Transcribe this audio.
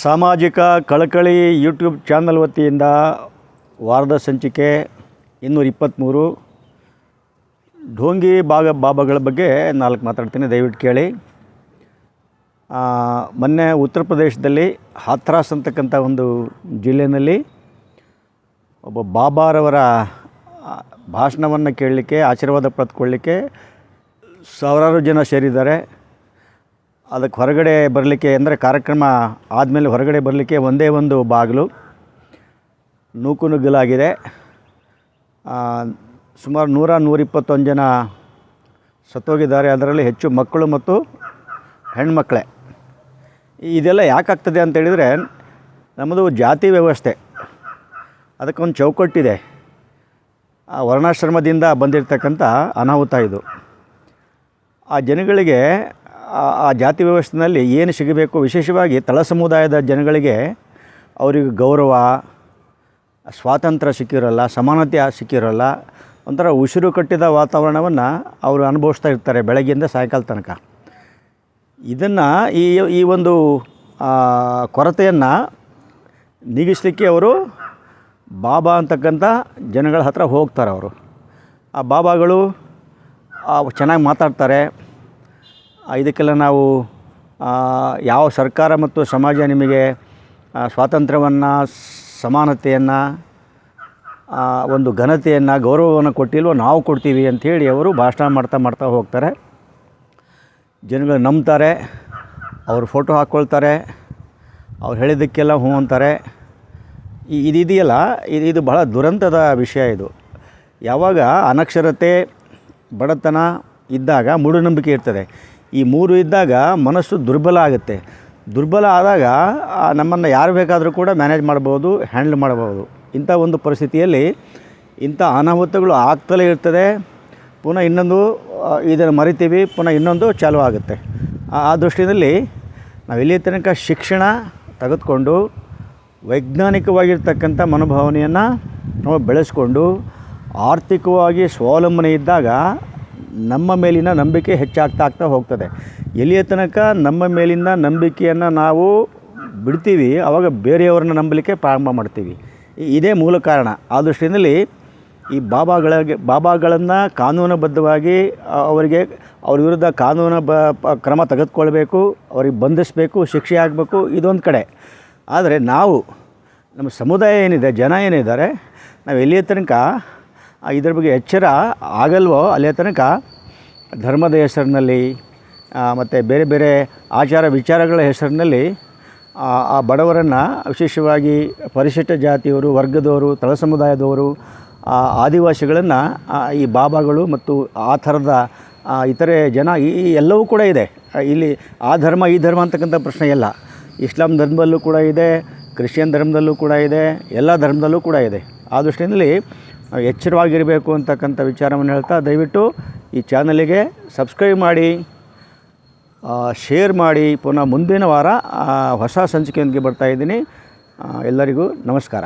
ಸಾಮಾಜಿಕ ಕಳಕಳಿ YouTube channel ವತಿಯಿಂದ ವಾರದ ಸಂಚಿಕೆ ಇನ್ನೂರ ಇಪ್ಪತ್ತ್ಮೂರು. ಢೋಂಗಿ ಭಾಗ ಬಾಬಾಗಳ ಬಗ್ಗೆ ನಾಲ್ಕು ಮಾತಾಡ್ತೀನಿ, ದಯವಿಟ್ಟು ಕೇಳಿ. ಮೊನ್ನೆ ಉತ್ತರ ಪ್ರದೇಶದಲ್ಲಿ ಹಾಥ್ರಾಸ್ ಅಂತಕ್ಕಂಥ ಒಂದು ಜಿಲ್ಲೆಯಲ್ಲಿ ಒಬ್ಬ ಬಾಬಾರವರ ಭಾಷಣವನ್ನು ಕೇಳಲಿಕ್ಕೆ, ಆಶೀರ್ವಾದ ಪಡೆದುಕೊಳ್ಳಿಕ್ಕೆ ಸಾವಿರಾರು ಜನ ಸೇರಿದ್ದಾರೆ. ಅದಕ್ಕೆ ಹೊರಗಡೆ ಬರಲಿಕ್ಕೆ ಅಂದರೆ ಕಾರ್ಯಕ್ರಮ ಆದಮೇಲೆ ಹೊರಗಡೆ ಬರಲಿಕ್ಕೆ ಒಂದೇ ಒಂದು ಬಾಗಿಲು ನೂಕು ನುಗ್ಗಲಾಗಿದೆ ಸುಮಾರು ನೂರ ನೂರಿಪ್ಪತ್ತೊಂದು ಜನ ಸತ್ತೋಗಿದ್ದಾರೆ. ಅದರಲ್ಲಿ ಹೆಚ್ಚು ಮಕ್ಕಳು ಮತ್ತು ಹೆಣ್ಮಕ್ಳೇ. ಇದೆಲ್ಲ ಯಾಕಾಗ್ತದೆ ಅಂತೇಳಿದರೆ ನಮ್ಮದು ಜಾತಿ ವ್ಯವಸ್ಥೆ. ಅದಕ್ಕೊಂದು ಚೌಕಟ್ಟಿದೆ. ಆ ವರ್ಣಾಶ್ರಮದಿಂದ ಬಂದಿರತಕ್ಕಂಥ ಅನಾಹುತ ಇದು. ಆ ಜನಗಳಿಗೆ ಆ- ಜಾತಿ ವ್ಯವಸ್ಥೆಯಲ್ಲಿ ಏನು ಸಿಗಬೇಕು? ವಿಶೇಷವಾಗಿ ತಳ ಸಮುದಾಯದ ಜನಗಳಿಗೆ ಅವರಿಗೆ ಗೌರವ, ಸ್ವಾತಂತ್ರ್ಯ ಸಿಕ್ಕಿರೋಲ್ಲ, ಸಮಾನತೆ ಸಿಕ್ಕಿರೋಲ್ಲ, ಒಂಥರ ಉಸಿರು ಕಟ್ಟಿದ ವಾತಾವರಣವನ್ನು ಅವರು ಅನುಭವಿಸ್ತಾ ಇರ್ತಾರೆ ಬೆಳಗ್ಗೆಯಿಂದ ಸಾಯಂಕಾಲ ತನಕ. ಇದನ್ನು ಈ ಈ ಒಂದು ಕೊರತೆಯನ್ನು ನೀಗಿಸಲಿಕ್ಕೆ ಅವರು ಬಾಬಾ ಅಂತಕ್ಕಂಥ ಜನಗಳ ಹತ್ರ ಹೋಗ್ತಾರೆ ಅವರು. ಆ ಬಾಬಾಗಳು ಚೆನ್ನಾಗಿ ಮಾತಾಡ್ತಾರೆ. ಇದಕ್ಕೆಲ್ಲ ನಾವು ಯಾವ ಸರ್ಕಾರ ಮತ್ತು ಸಮಾಜ ನಿಮಗೆ ಸ್ವಾತಂತ್ರ್ಯವನ್ನು, ಸಮಾನತೆಯನ್ನು ಒಂದು ಘನತೆಯನ್ನು, ಗೌರವವನ್ನು ಕೊಟ್ಟಿಲ್ವೋ ನಾವು ಕೊಡ್ತೀವಿ ಅಂಥೇಳಿ ಅವರು ಭಾಷಣ ಮಾಡ್ತಾ ಮಾಡ್ತಾ ಹೋಗ್ತಾರೆ. ಜನಗಳು ನಂಬ್ತಾರೆ, ಅವರು ಫೋಟೋ ಹಾಕ್ಕೊಳ್ತಾರೆ, ಅವ್ರು ಹೇಳಿದ್ದಕ್ಕೆಲ್ಲ ಹ್ಞೂ ಅಂತಾರೆ. ಈ, ಇದು ಇದೆಯಲ್ಲ, ಇದು ಇದು ಬಹಳ ದುರಂತದ ವಿಷಯ ಇದು. ಯಾವಾಗ ಅನಕ್ಷರತೆ, ಬಡತನ ಇದ್ದಾಗ ಮೂಢನಂಬಿಕೆ ಇರ್ತದೆ. ಈ ಮೂರು ಇದ್ದಾಗ ಮನಸ್ಸು ದುರ್ಬಲ ಆಗುತ್ತೆ. ದುರ್ಬಲ ಆದಾಗ ನಮ್ಮನ್ನು ಯಾರು ಬೇಕಾದರೂ ಕೂಡ ಮ್ಯಾನೇಜ್ ಮಾಡ್ಬೋದು, ಹ್ಯಾಂಡಲ್ ಮಾಡ್ಬೋದು. ಇಂಥ ಒಂದು ಪರಿಸ್ಥಿತಿಯಲ್ಲಿ ಇಂಥ ಅನಾಹುತಗಳು ಆಗ್ತಲೇ ಇರ್ತದೆ. ಪುನಃ ಇನ್ನೊಂದು ಇದನ್ನು ಮರಿತೀವಿ, ಪುನಃ ಇನ್ನೊಂದು ಚಾಲು ಆಗುತ್ತೆ. ಆ- ದೃಷ್ಟಿಯಲ್ಲಿ ನಾವು ಇಲ್ಲಿ ತನಕ ಶಿಕ್ಷಣ ತೆಗೆದುಕೊಂಡು ವೈಜ್ಞಾನಿಕವಾಗಿರ್ತಕ್ಕಂಥ ಮನೋಭಾವನೆಯನ್ನು ನಾವು ಬೆಳೆಸ್ಕೊಂಡು, ಆರ್ಥಿಕವಾಗಿ ಸ್ವಾವಲಂಬನೆ ಇದ್ದಾಗ ನಮ್ಮ ಮೇಲಿನ ನಂಬಿಕೆ ಹೆಚ್ಚಾಗ್ತಾ ಆಗ್ತಾ ಹೋಗ್ತದೆ. ಎಲ್ಲಿಯ ತನಕ ನಮ್ಮ ಮೇಲಿನ ನಂಬಿಕೆಯನ್ನು ನಾವು ಬಿಡ್ತೀವಿ ಆವಾಗ ಬೇರೆಯವ್ರನ್ನ ನಂಬಲಿಕ್ಕೆ ಪ್ರಾರಂಭ ಮಾಡ್ತೀವಿ. ಇದೇ ಮೂಲ ಕಾರಣ. ಆ ದೃಷ್ಟಿಯಲ್ಲಿ ಈ ಬಾಬಾಗಳಿಗೆ, ಬಾಬಾಗಳನ್ನು ಕಾನೂನುಬದ್ಧವಾಗಿ ಅವರಿಗೆ, ಅವ್ರ ವಿರುದ್ಧ ಕಾನೂನು ಬ ಕ್ರಮ ತೆಗೆದುಕೊಳ್ಬೇಕು, ಅವ್ರಿಗೆ ಬಂಧಿಸಬೇಕು, ಶಿಕ್ಷೆ ಆಗಬೇಕು, ಇದೊಂದು ಕಡೆ. ಆದರೆ ನಾವು, ನಮ್ಮ ಸಮುದಾಯ ಏನಿದೆ, ಜನ ಏನಿದ್ದಾರೆ, ನಾವು ಎಲ್ಲಿಯ ತನಕ ಇದ್ರ ಬಗ್ಗೆ ಎಚ್ಚರ ಆಗಲ್ವೋ ಅಲ್ಲಿಯ ತನಕ? ಧರ್ಮದ ಹೆಸರಿನಲ್ಲಿ ಮತ್ತು ಬೇರೆ ಬೇರೆ ಆಚಾರ ವಿಚಾರಗಳ ಹೆಸರಿನಲ್ಲಿ, ಆ ಬಡವರನ್ನು ವಿಶೇಷವಾಗಿ ಪರಿಶಿಷ್ಟ ಜಾತಿಯವರು, ವರ್ಗದವರು, ತಳ ಸಮುದಾಯದವರು ಆದಿವಾಸಿಗಳನ್ನು ಈ ಬಾಬಾಗಳು ಮತ್ತು ಆ ಥರದ ಇತರೆ ಜನ ಈ ಎಲ್ಲವೂ ಕೂಡ ಇದೆ. ಇಲ್ಲಿ ಆ ಧರ್ಮ, ಈ ಧರ್ಮ ಅಂತಕ್ಕಂಥ ಪ್ರಶ್ನೆ ಇಲ್ಲ. ಇಸ್ಲಾಂ ಧರ್ಮದಲ್ಲೂ ಕೂಡ ಇದೆ, ಕ್ರಿಶ್ಚಿಯನ್ ಧರ್ಮದಲ್ಲೂ ಕೂಡ ಇದೆ, ಎಲ್ಲ ಧರ್ಮದಲ್ಲೂ ಕೂಡ ಇದೆ. ಆ ದೃಷ್ಟಿಯಲ್ಲಿ ಎಚ್ಚರವಾಗಿರಬೇಕು ಅಂತಕ್ಕಂಥ ವಿಚಾರವನ್ನು ಹೇಳ್ತಾ ದಯವಿಟ್ಟು ಈ ಚಾನಲಿಗೆ ಸಬ್ಸ್ಕ್ರೈಬ್ ಮಾಡಿ ಶೇರ್ ಮಾಡಿ. ಪುನಃ ಮುಂದಿನ ವಾರ ಹೊಸ ಸಂಚಿಕೆಯೊಂದಿಗೆ ಬರ್ತಾಯಿದ್ದೀನಿ ಎಲ್ಲರಿಗೂ ನಮಸ್ಕಾರ.